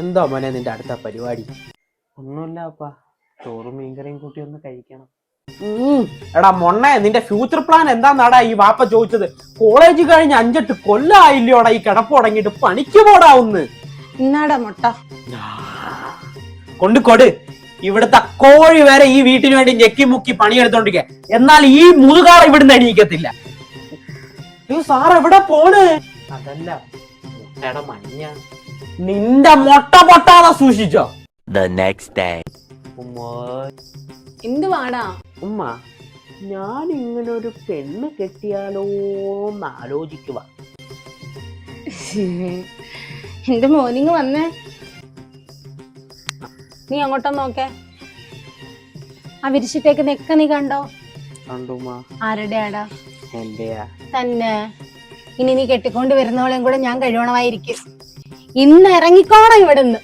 എന്തോ മോനെ നിന്റെ അടുത്ത പരിപാടി? ഒന്നുമില്ല അപ്പ ചോറും മീൻകറിയും കൂട്ടി ഒന്ന് കഴിക്കണം. എടാ മൊണ്ണേ നിന്റെ ഫ്യൂച്ചർ പ്ലാൻ എന്താന്നാടാ ഈ വാപ്പ ചോദിച്ചത്? കോളേജ് കഴിഞ്ഞ് അഞ്ചെട്ട് കൊല്ലായില്ലോടാ ഈ കിടപ്പ് തുടങ്ങിയിട്ട് പണിക്ക് പോടാവുന്ന് ഇന്നാടാ മുട്ട. കൊണ്ട് കൊട് ഇവിടുത്തെ കോഴി വരെ ഈ വീട്ടിന് വേണ്ടി ഞെക്കി മുക്കി പണിയെടുത്തോണ്ടിരിക്കുക എന്നാൽ ഈ മുതുകാള ഇവിടുന്ന് എണീക്കത്തില്ല. അയ്യോ സാർ എവിടെ പോണ്? അതല്ല മുട്ടയുടെ മഞ്ഞ. നിന്റെ മൊട്ട പൊട്ടാതെ സൂക്ഷിച്ചോ. The next day. ഉമ്മ. എന്ത് വാടാ? ഉമ്മ ഞാൻ ഇങ്ങനെ ഒരു പെണ്ണ് കെട്ടിയാലോന്ന് ആലോചിക്കുക എന്റെ മോനിങ് വന്നേ? നീ അങ്ങോട്ടും നോക്കേ. ആ വിരിച്ചിട്ടേക്ക് നെക്ക നീ കണ്ടോ? കണ്ടുമ്മ ആരുടെ ആടാ തന്നെ. ഇനി നീ കെട്ടിക്കൊണ്ട് വരുന്നവളെയും കൂടെ ഞാൻ കഴിയണമായിരിക്കും ഇന്ന് ഇറങ്ങിക്കോണം ഇവിടുന്ന്.